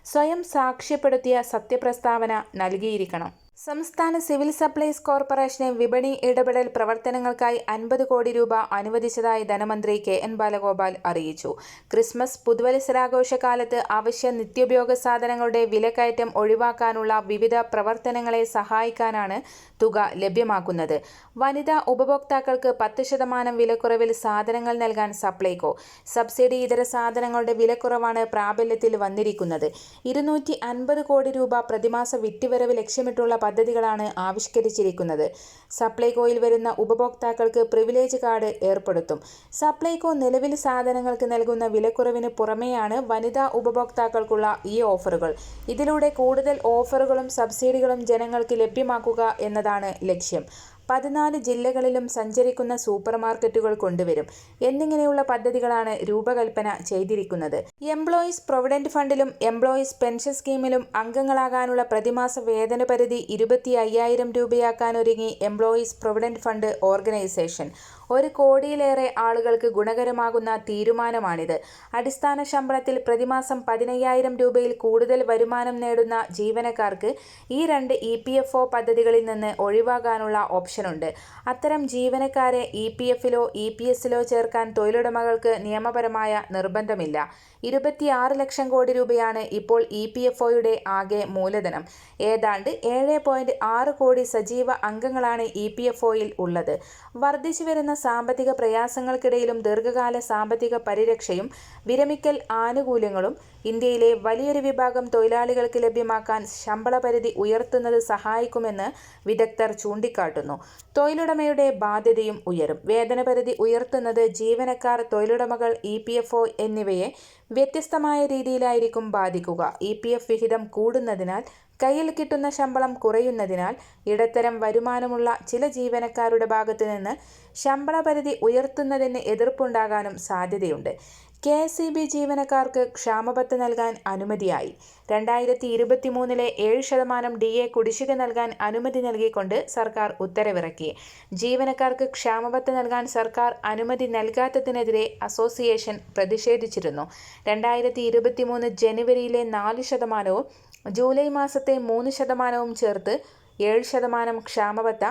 S1: സ്വയം സാക്ഷ്യപ്പെടുത്തിയ സത്യപ്രസ്താവന നൽകിയിരിക്കണം. സംസ്ഥാന സിവിൽ സപ്ലൈസ് കോർപ്പറേഷനെ വിപണി ഇടപെടൽ പ്രവർത്തനങ്ങൾക്കായി അൻപത് കോടി രൂപ അനുവദിച്ചതായി ധനമന്ത്രി കെ എൻ ബാലഗോപാൽ അറിയിച്ചു. ക്രിസ്മസ് പുതുവത്സരാഘോഷകാലത്ത് അവശ്യ നിത്യോപയോഗ സാധനങ്ങളുടെ വിലക്കയറ്റം ഒഴിവാക്കാനുള്ള വിവിധ പ്രവർത്തനങ്ങളെ സഹായിക്കാനാണ് തുക ലഭ്യമാക്കുന്നത്. വനിതാ ഉപഭോക്താക്കൾക്ക് പത്ത് ശതമാനം വിലക്കുറവിൽ സാധനങ്ങൾ നൽകാൻ സപ്ലൈകോ. സബ്സിഡി ഇതര സാധനങ്ങളുടെ വിലക്കുറവാണ് പ്രാബല്യത്തിൽ വന്നിരിക്കുന്നത്. ഇരുന്നൂറ്റി കോടി രൂപ പ്രതിമാസ വിറ്റുവരവ് ലക്ഷ്യമിട്ടുള്ള പദ്ധതികളാണ് ആവിഷ്കരിച്ചിരിക്കുന്നത്. സപ്ലൈകോയിൽ വരുന്ന ഉപഭോക്താക്കൾക്ക് പ്രിവിലേജ് കാർഡ് ഏർപ്പെടുത്തും. സപ്ലൈകോ നിലവിൽ സാധനങ്ങൾക്ക് നൽകുന്ന വിലക്കുറവിന് പുറമെയാണ് വനിതാ ഉപഭോക്താക്കൾക്കുള്ള ഈ ഓഫറുകൾ. ഇതിലൂടെ കൂടുതൽ ഓഫറുകളും സബ്സിഡികളും ജനങ്ങൾക്ക് ലഭ്യമാക്കുക എന്നതാണ് ലക്ഷ്യം. പതിനാല് ജില്ലകളിലും സഞ്ചരിക്കുന്ന സൂപ്പർ മാർക്കറ്റുകൾ കൊണ്ടുവരും. എന്നിങ്ങനെയുള്ള പദ്ധതികളാണ് രൂപകൽപ്പന ചെയ്തിരിക്കുന്നത്. എംപ്ലോയീസ് പ്രൊവിഡന്റ് ഫണ്ടിലും എംപ്ലോയീസ് പെൻഷൻ സ്കീമിലും അംഗങ്ങളാകാനുള്ള പ്രതിമാസ വേതന പരിധി ഇരുപത്തി അയ്യായിരം രൂപയാക്കാനൊരുങ്ങി എംപ്ലോയീസ് പ്രൊവിഡന്റ് ഫണ്ട് ഓർഗനൈസേഷൻ. ഒരു കോടിയിലേറെ ആളുകൾക്ക് ഗുണകരമാകുന്ന തീരുമാനമാണിത്. അടിസ്ഥാന ശമ്പളത്തിൽ പ്രതിമാസം പതിനയ്യായിരം രൂപയിൽ കൂടുതൽ വരുമാനം നേടുന്ന ജീവനക്കാർക്ക് ഈ രണ്ട് ഇ പി എഫ് ഒ പദ്ധതികളിൽ നിന്ന് ഒഴിവാകാനുള്ള ഓപ്ഷനുണ്ട്. അത്തരം ജീവനക്കാരെ ഇ പി എഫിലോ ഇ പി എസിലോ ചേർക്കാൻ തൊഴിലുടമകൾക്ക് നിയമപരമായ നിർബന്ധമില്ല. ഇരുപത്തിയാറ് ലക്ഷം കോടി രൂപയാണ് ഇപ്പോൾ ഇ പി എഫ് ഒയുടെ ആകെ മൂലധനം. ഏതാണ്ട് ഏഴ് പോയിന്റ് ആറ് കോടി സജീവ അംഗങ്ങളാണ് ഇ പി എഫ് ഒയിൽ ഉള്ളത്. വർദ്ധിച്ചു വരുന്ന സാമ്പത്തിക പ്രയാസങ്ങൾക്കിടയിലും ദീർഘകാല സാമ്പത്തിക പരിരക്ഷയും വിരമിക്കൽ ആനുകൂല്യങ്ങളും ഇന്ത്യയിലെ വലിയൊരു വിഭാഗം തൊഴിലാളികൾക്ക് ലഭ്യമാക്കാൻ ശമ്പള പരിധി ഉയർത്തുന്നത് സഹായിക്കുമെന്ന് വിദഗ്ധർ ചൂണ്ടിക്കാട്ടുന്നു. തൊഴിലുടമയുടെ ബാധ്യതയും ഉയരും. വേതന പരിധി ഉയർത്തുന്നത് ജീവനക്കാർ തൊഴിലുടമകൾ ഇ പി എഫ് ഒ എന്നിവയെ വ്യത്യസ്തമായ രീതിയിലായിരിക്കും ബാധിക്കുക. ഇ പി എഫ് വിഹിതം കൂടുന്നതിനാൽ കയ്യിൽ കിട്ടുന്ന ശമ്പളം കുറയുന്നതിനാൽ ഇടത്തരം വരുമാനമുള്ള ചില ജീവനക്കാരുടെ ഭാഗത്തു നിന്ന് ശമ്പള പരിധി ഉയർത്തുന്നതിന് എതിർപ്പുണ്ടാകാനും സാധ്യതയുണ്ട്. കെ എസ് ഇ ബി ജീവനക്കാർക്ക് ക്ഷാമബത്ത് നൽകാൻ അനുമതിയായി. രണ്ടായിരത്തി ഇരുപത്തി മൂന്നിലെ ഏഴ് ശതമാനം ഡി എ കുടിശ്ശിക നൽകാൻ അനുമതി നൽകിക്കൊണ്ട് സർക്കാർ ഉത്തരവിറക്കി. ജീവനക്കാർക്ക് ക്ഷാമബത്ത് നൽകാൻ സർക്കാർ അനുമതി നൽകാത്തതിനെതിരെ അസോസിയേഷൻ പ്രതിഷേധിച്ചിരുന്നു. രണ്ടായിരത്തി ഇരുപത്തി മൂന്ന് ജനുവരിയിലെ നാല് ശതമാനവും ജൂലൈ മാസത്തെ മൂന്ന് ശതമാനവും ചേർത്ത് ഏഴ് ശതമാനം ക്ഷാമബത്ത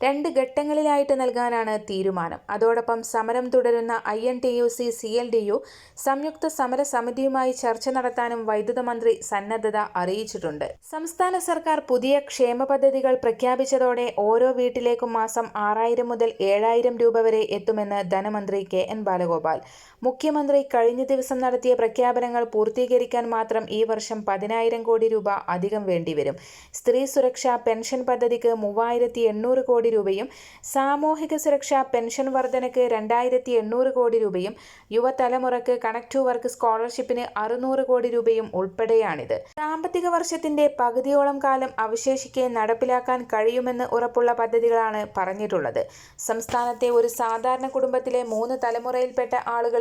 S1: രണ്ട് ഘട്ടങ്ങളിലായിട്ട് നൽകാനാണ് തീരുമാനം. അതോടൊപ്പം സമരം തുടരുന്ന I N T U C C L D U സംയുക്ത സമര സമിതിയുമായി ചർച്ച നടത്താനും വൈദ്യുത മന്ത്രി സന്നദ്ധത അറിയിച്ചിട്ടുണ്ട്. സംസ്ഥാന സർക്കാർ പുതിയ ക്ഷേമ പദ്ധതികൾ പ്രഖ്യാപിച്ചതോടെ ഓരോ വീട്ടിലേക്കും മാസം ആറായിരം മുതൽ ഏഴായിരം രൂപ വരെ എത്തുമെന്ന് ധനമന്ത്രി കെ എൻ ബാലഗോപാൽ. മുഖ്യമന്ത്രി കഴിഞ്ഞ ദിവസം നടത്തിയ പ്രഖ്യാപനങ്ങൾ പൂർത്തീകരിക്കാൻ മാത്രം ഈ വർഷം പതിനായിരം കോടി രൂപ അധികം വേണ്ടിവരും. സ്ത്രീ സുരക്ഷാ പെൻഷൻ പദ്ധതിക്ക് മൂവായിരത്തി എണ്ണൂറ് കോടി രൂപയും സാമൂഹിക സുരക്ഷാ പെൻഷൻ വർധനയ്ക്ക് രണ്ടായിരത്തി എണ്ണൂറ് കോടി രൂപയും യുവതലമുറക്ക് കണക്ട് ടു വർക്ക് സ്കോളർഷിപ്പിന് അറുന്നൂറ് കോടി രൂപയും ഉൾപ്പെടെയാണിത്. സാമ്പത്തിക വർഷത്തിന്റെ പകുതിയോളം കാലം അവശേഷിക്കെ നടപ്പിലാക്കാൻ കഴിയുമെന്ന് ഉറപ്പുള്ള പദ്ധതികളാണ് പറഞ്ഞിട്ടുള്ളത്. സംസ്ഥാനത്തെ ഒരു സാധാരണ കുടുംബത്തിലെ മൂന്ന് തലമുറയിൽപ്പെട്ട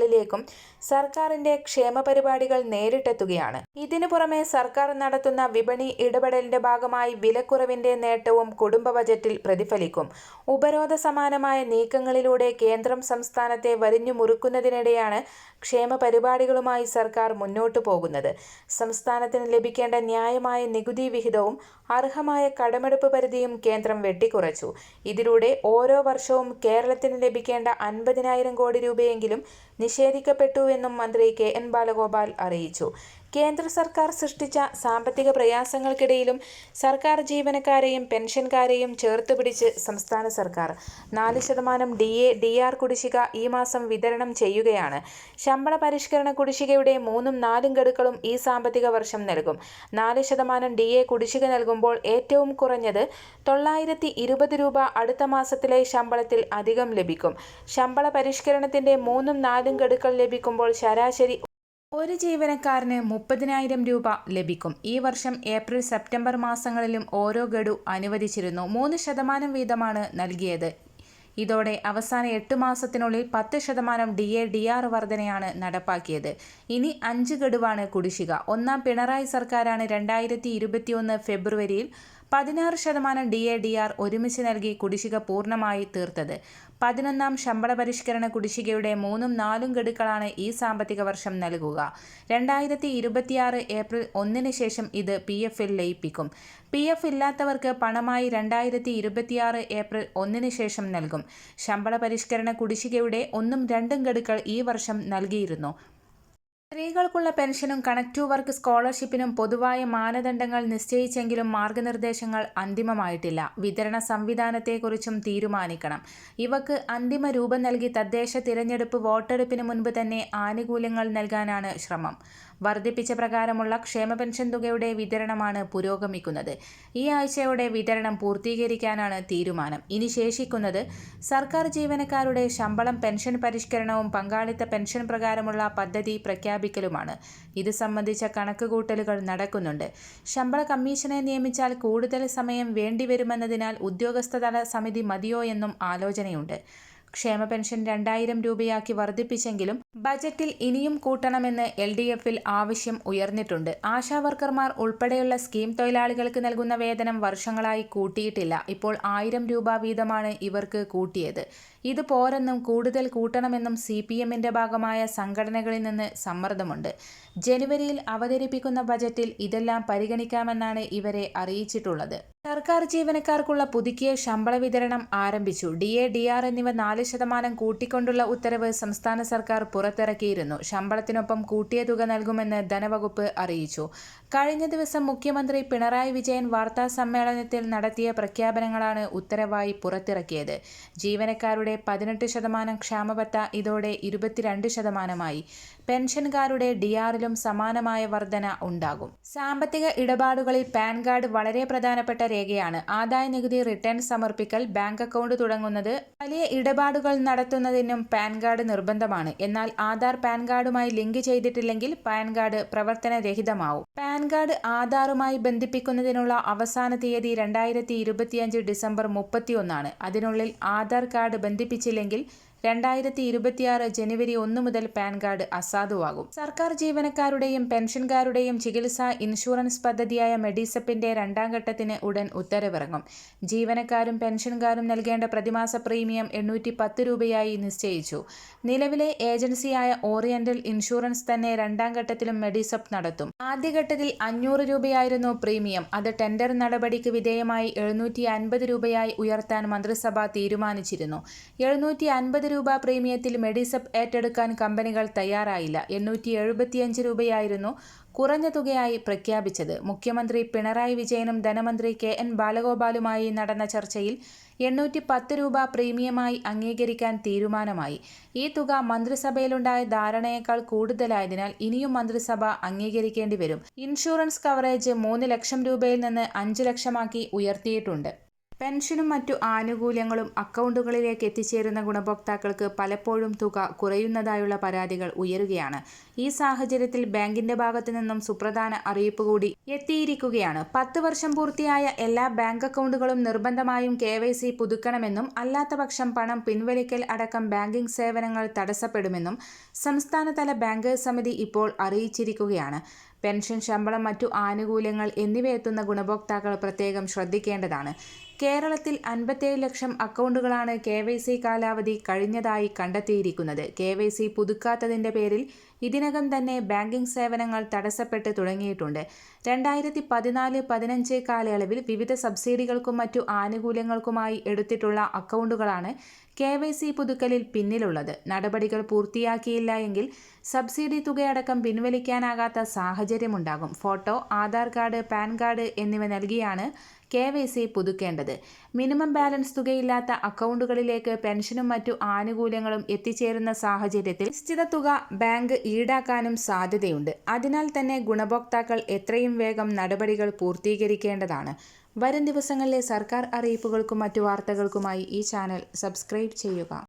S1: ആളുകളിലേക്കും സർക്കാരിന്റെ ക്ഷേമ പരിപാടികൾ നേരിട്ടെത്തുകയാണ്. ഇതിനു പുറമെ സർക്കാർ നടത്തുന്ന വിപണി ഇടപെടലിന്റെ ഭാഗമായി വിലക്കുറവിന്റെ നേട്ടവും കുടുംബ ബജറ്റിൽ പ്രതിഫലിക്കും. ഉപരോധ സമാനമായ നീക്കങ്ങളിലൂടെ കേന്ദ്രം സംസ്ഥാനത്തെ വരിഞ്ഞു മുറുക്കുന്നതിനിടെയാണ് ക്ഷേമ പരിപാടികളുമായി സർക്കാർ മുന്നോട്ടു പോകുന്നത്. സംസ്ഥാനത്തിന് ലഭിക്കേണ്ട ന്യായമായ നികുതി വിഹിതവും അർഹമായ കടമെടുപ്പ് പരിധിയും കേന്ദ്രം വെട്ടിക്കുറച്ചു. ഇതിലൂടെ ഓരോ വർഷവും കേരളത്തിന് ലഭിക്കേണ്ട അൻപതിനായിരം കോടി രൂപയെങ്കിലും നിഷേധിക്കപ്പെട്ടുവെന്നും മന്ത്രി കെ എൻ ബാലഗോപാൽ അറിയിച്ചു. കേന്ദ്ര സർക്കാർ സൃഷ്ടിച്ച സാമ്പത്തിക പ്രയാസങ്ങൾക്കിടയിലും സർക്കാർ ജീവനക്കാരെയും പെൻഷൻകാരെയും ചേർത്ത് പിടിച്ച് സംസ്ഥാന സർക്കാർ. നാല് ശതമാനം ഡി എ ഡി ആർ കുടിശ്ശിക ഈ മാസം വിതരണം ചെയ്യുകയാണ്. ശമ്പള പരിഷ്കരണ കുടിശ്ശികയുടെ മൂന്നും നാലും ഗഡുക്കളും ഈ സാമ്പത്തിക വർഷം നൽകും. നാല് ശതമാനം ഡി എ കുടിശ്ശിക നൽകുമ്പോൾ ഏറ്റവും കുറഞ്ഞത് തൊള്ളായിരത്തി ഇരുപത് രൂപ അടുത്ത മാസത്തിലെ ശമ്പളത്തിൽ അധികം ലഭിക്കും. ശമ്പള പരിഷ്കരണത്തിന്റെ മൂന്നും നാലും ഗഡുക്കൾ ലഭിക്കുമ്പോൾ ശരാശരി ഒരു ജീവനക്കാരന് മുപ്പതിനായിരം രൂപ ലഭിക്കും. ഈ വർഷം ഏപ്രിൽ സെപ്റ്റംബർ മാസങ്ങളിലും ഓരോ ഗഡു അനുവദിച്ചിരുന്നു. മൂന്ന് ശതമാനം വീതമാണ് നൽകിയത്. ഇതോടെ അവസാന എട്ട് മാസത്തിനുള്ളിൽ പത്ത് ശതമാനം ഡി എ ഡി ആർ വർധനയാണ് നടപ്പാക്കിയത്. ഇനി അഞ്ച് ഗഡുവാണ് കുടിശ്ശിക. ഒന്നാം പിണറായി സർക്കാരാണ് രണ്ടായിരത്തി ഫെബ്രുവരിയിൽ പതിനാറ് ശതമാനം ഡി എ ഡി ആർ ഒരുമിച്ച് നൽകി കുടിശ്ശിക പൂർണമായി തീർത്തത്. പതിനൊന്നാം ശമ്പള പരിഷ്കരണ കുടിശ്ശികയുടെ മൂന്നും നാലും ഗഡുക്കളാണ് ഈ സാമ്പത്തിക വർഷം നൽകുക. രണ്ടായിരത്തി ഇരുപത്തിയാറ് ഏപ്രിൽ ഒന്നിന് ശേഷം ഇത് പി എഫിൽ ലയിപ്പിക്കും. പി എഫ് ഇല്ലാത്തവർക്ക് പണമായി രണ്ടായിരത്തി ഇരുപത്തിയാറ് ഏപ്രിൽ ഒന്നിന് ശേഷം നൽകും. ശമ്പള പരിഷ്കരണ കുടിശ്ശികയുടെ ഒന്നും രണ്ടും ഗഡുക്കൾ ഈ വർഷം നൽകിയിരുന്നു. സ്ത്രീകൾക്കുള്ള പെൻഷനും കണക്ട് ടു വർക്ക് സ്കോളർഷിപ്പിനും പൊതുവായ മാനദണ്ഡങ്ങൾ നിശ്ചയിച്ചെങ്കിലും മാർഗനിർദ്ദേശങ്ങൾ അന്തിമമായിട്ടില്ല. വിതരണ സംവിധാനത്തെക്കുറിച്ചും തീരുമാനിക്കണം. ഇവക്ക് അന്തിമ രൂപം നൽകി തദ്ദേശ തിരഞ്ഞെടുപ്പ് വോട്ടെടുപ്പിന് മുൻപ് തന്നെ ആനുകൂല്യങ്ങൾ നൽകാനാണ് ശ്രമം. വർദ്ധിപ്പിച്ച പ്രകാരമുള്ള ക്ഷേമ പെൻഷൻ തുകയുടെ വിതരണമാണ് പുരോഗമിക്കുന്നത്. ഈ ആഴ്ചയോടെ വിതരണം പൂർത്തീകരിക്കാനാണ് തീരുമാനം. ഇനി ശേഷിക്കുന്നത് സർക്കാർ ജീവനക്കാരുടെ ശമ്പളം പെൻഷൻ പരിഷ്കരണവും പങ്കാളിത്ത പെൻഷൻ പ്രകാരമുള്ള പദ്ധതി പ്രഖ്യാപിക്കലുമാണ്. ഇത് സംബന്ധിച്ച കണക്കുകൂട്ടലുകൾ നടക്കുന്നുണ്ട്. ശമ്പള കമ്മീഷനെ നിയമിച്ചാൽ കൂടുതൽ സമയം വേണ്ടിവരുമെന്നതിനാൽ ഉദ്യോഗസ്ഥതല സമിതി മതിയോ എന്നും ആലോചനയുണ്ട്. ക്ഷേമ പെൻഷൻ രണ്ടായിരം രൂപയാക്കി വർദ്ധിപ്പിച്ചെങ്കിലും ബജറ്റിൽ ഇനിയും കൂട്ടണമെന്ന് എൽ ഡി എഫിൽ ആവശ്യം ഉയർന്നിട്ടുണ്ട്. ആശാവർക്കർമാർ ഉൾപ്പെടെയുള്ള സ്കീം തൊഴിലാളികൾക്ക് നൽകുന്ന വേതനം വർഷങ്ങളായി കൂട്ടിയിട്ടില്ല. ഇപ്പോൾ ആയിരം രൂപ വീതമാണ് ഇവർക്ക് കൂട്ടിയത്. ഇത് പോരെന്നും കൂടുതൽ കൂട്ടണമെന്നും സി പി എമ്മിന്റെ ഭാഗമായ സംഘടനകളിൽ നിന്ന് സമ്മർദ്ദമുണ്ട്. ജനുവരിയിൽ അവതരിപ്പിക്കുന്ന ബജറ്റിൽ ഇതെല്ലാം പരിഗണിക്കാമെന്നാണ് ഇവരെ അറിയിച്ചിട്ടുള്ളത്. സർക്കാർ ജീവനക്കാർക്കുള്ള പുതുക്കിയ ശമ്പള വിതരണം ആരംഭിച്ചു. ഡി എ ഡി ആർ എന്നിവ നാല് ശതമാനം കൂട്ടിക്കൊണ്ടുള്ള ഉത്തരവ് സംസ്ഥാന സർക്കാർ പുറത്തിറക്കിയിരുന്നു. ശമ്പളത്തിനൊപ്പം കൂട്ടിയ തുക നൽകുമെന്ന് ധനവകുപ്പ് അറിയിച്ചു. കഴിഞ്ഞ ദിവസം മുഖ്യമന്ത്രി പിണറായി വിജയൻ വാർത്താ സമ്മേളനത്തിൽ നടത്തിയ പ്രഖ്യാപനങ്ങളാണ് ഉത്തരവായി പുറത്തിറക്കിയത്. ജീവനക്കാരുടെ പതിനെട്ട് ശതമാനം ക്ഷാമബത്ത ഇതോടെ ഇരുപത്തിരണ്ട് ശതമാനമായി. പെൻഷൻകാരുടെ ഡിആറിലും സമാനമായ വർധന ഉണ്ടാകും. സാമ്പത്തിക ഇടപാടുകളിൽ പാൻ കാർഡ് വളരെ പ്രധാനപ്പെട്ട രേഖയാണ്. ആദായ നികുതി റിട്ടേൺ സമർപ്പിക്കൽ ബാങ്ക് അക്കൗണ്ട് തുടങ്ങുന്നത് വലിയ ഇടപാടുകൾ നടത്തുന്നതിനും പാൻ കാർഡ് നിർബന്ധമാണ്. എന്നാൽ ആധാർ പാൻ കാർഡുമായി ലിങ്ക് ചെയ്തിട്ടില്ലെങ്കിൽ പാൻ കാർഡ് പ്രവർത്തനരഹിതമാവും. പാൻ കാർഡ് ആധാറുമായി ബന്ധിപ്പിക്കുന്നതിനുള്ള അവസാന തീയതി രണ്ടായിരത്തി ഡിസംബർ മുപ്പത്തിയൊന്നാണ്. അതിനുള്ളിൽ ആധാർ കാർഡ് ബന്ധിപ്പിച്ചില്ലെങ്കിൽ രണ്ടായിരത്തി ഇരുപത്തിയാറ് ജനുവരി ഒന്ന് മുതൽ പാൻ കാർഡ് അസാധുവാകും. സർക്കാർ ജീവനക്കാരുടെയും പെൻഷൻകാരുടെയും ചികിത്സാ ഇൻഷുറൻസ് പദ്ധതിയായ മെഡിസപ്പിന്റെ രണ്ടാം ഘട്ടത്തിന് ഉടൻ ഉത്തരവിറങ്ങും. ജീവനക്കാരും പെൻഷൻകാരും നൽകേണ്ട പ്രതിമാസ പ്രീമിയം എണ്ണൂറ്റി പത്ത് രൂപയായി നിശ്ചയിച്ചു. നിലവിലെ ഏജൻസിയായ ഓറിയന്റൽ ഇൻഷുറൻസ് തന്നെ രണ്ടാം ഘട്ടത്തിലും മെഡിസപ്പ് നടത്തും. ആദ്യഘട്ടത്തിൽ അഞ്ഞൂറ് രൂപയായിരുന്നു പ്രീമിയം. അത് ടെൻഡർ നടപടിക്ക് വിധേയമായി എഴുന്നൂറ്റി അൻപത് രൂപയായി ഉയർത്താൻ മന്ത്രിസഭ തീരുമാനിച്ചിരുന്നു. എഴുന്നൂറ്റി അൻപത് രൂപ പ്രീമിയത്തിൽ മെഡിസപ്പ് ഏറ്റെടുക്കാൻ കമ്പനികൾ തയ്യാറായില്ല. എണ്ണൂറ്റി എഴുപത്തിയഞ്ച് രൂപയായിരുന്നു കുറഞ്ഞ തുകയായി പ്രഖ്യാപിച്ചത്. മുഖ്യമന്ത്രി പിണറായി വിജയനും ധനമന്ത്രി കെ എൻ ബാലഗോപാലുമായി നടന്ന ചർച്ചയിൽ എണ്ണൂറ്റി പത്ത് രൂപ പ്രീമിയമായി അംഗീകരിക്കാൻ തീരുമാനമായി. ഈ തുക മന്ത്രിസഭയിലുണ്ടായ ധാരണയേക്കാൾ കൂടുതലായതിനാൽ ഇനിയും മന്ത്രിസഭ അംഗീകരിക്കേണ്ടി വരും. ഇൻഷുറൻസ് കവറേജ് മൂന്ന് ലക്ഷം രൂപയിൽ നിന്ന് അഞ്ച് ലക്ഷമാക്കി ഉയർത്തിയിട്ടുണ്ട്. പെൻഷനും മറ്റു ആനുകൂല്യങ്ങളും അക്കൗണ്ടുകളിലേക്ക് എത്തിച്ചേരുന്ന ഗുണഭോക്താക്കൾക്ക് പലപ്പോഴും തുക കുറയുന്നതായുള്ള പരാതികൾ ഉയരുകയാണ്. ഈ സാഹചര്യത്തിൽ ബാങ്കിന്റെ ഭാഗത്തു നിന്നും സുപ്രധാന അറിയിപ്പ് കൂടി എത്തിയിരിക്കുകയാണ്. പത്ത് വർഷം പൂർത്തിയായ എല്ലാ ബാങ്ക് അക്കൗണ്ടുകളും നിർബന്ധമായും കെ വൈ സി പുതുക്കണമെന്നും അല്ലാത്തപക്ഷം പണം പിൻവലിക്കൽ അടക്കം ബാങ്കിംഗ് സേവനങ്ങൾ തടസ്സപ്പെടുമെന്നും സംസ്ഥാനതല ബാങ്കേഴ്സ് സമിതി ഇപ്പോൾ അറിയിച്ചിരിക്കുകയാണ്. പെൻഷൻ ശമ്പളം മറ്റു ആനുകൂല്യങ്ങൾ എന്നിവയെത്തുന്ന ഗുണഭോക്താക്കൾ പ്രത്യേകം ശ്രദ്ധിക്കേണ്ടതാണ്. കേരളത്തിൽ അൻപത്തേഴ് ലക്ഷം അക്കൗണ്ടുകളാണ് കെ വൈ സി കാലാവധി കഴിഞ്ഞതായി കണ്ടെത്തിയിരിക്കുന്നത്. കെ വൈ സി പുതുക്കാത്തതിന്റെ പേരിൽ ഇതിനകം തന്നെ ബാങ്കിംഗ് സേവനങ്ങൾ തടസ്സപ്പെട്ട് തുടങ്ങിയിട്ടുണ്ട്. രണ്ടായിരത്തി പതിനാല് പതിനഞ്ച് കാലയളവിൽ വിവിധ സബ്സിഡികൾക്കും മറ്റു ആനുകൂല്യങ്ങൾക്കുമായി എടുത്തിട്ടുള്ള അക്കൗണ്ടുകളാണ് കെ വൈ സി പുതുക്കലിൽ പിന്നിലുള്ളത്. നടപടികൾ പൂർത്തിയാക്കിയില്ല എങ്കിൽ സബ്സിഡി തുകയടക്കം പിൻവലിക്കാനാകാത്ത സാഹചര്യമുണ്ടാകും. Photo Aadhaar card PAN card എന്നിവ നൽകിയാണ് കെ വൈ സി പുതുക്കേണ്ടത്. മിനിമം ബാലൻസ് തുകയില്ലാത്ത അക്കൗണ്ടുകളിലേക്ക് പെൻഷനും മറ്റു ആനുകൂല്യങ്ങളും എത്തിച്ചേരുന്ന സാഹചര്യത്തിൽ നിശ്ചിത തുക ബാങ്ക് ഈടാക്കാനും സാധ്യതയുണ്ട്. അതിനാൽ തന്നെ ഗുണഭോക്താക്കൾ എത്രയും വേഗം നടപടികൾ പൂർത്തീകരിക്കേണ്ടതാണ്. വരും ദിവസങ്ങളിലെ സർക്കാർ അറിയിപ്പുകൾക്കും മറ്റു വാർത്തകൾക്കുമായി ഈ ചാനൽ സബ്സ്ക്രൈബ് ചെയ്യുക.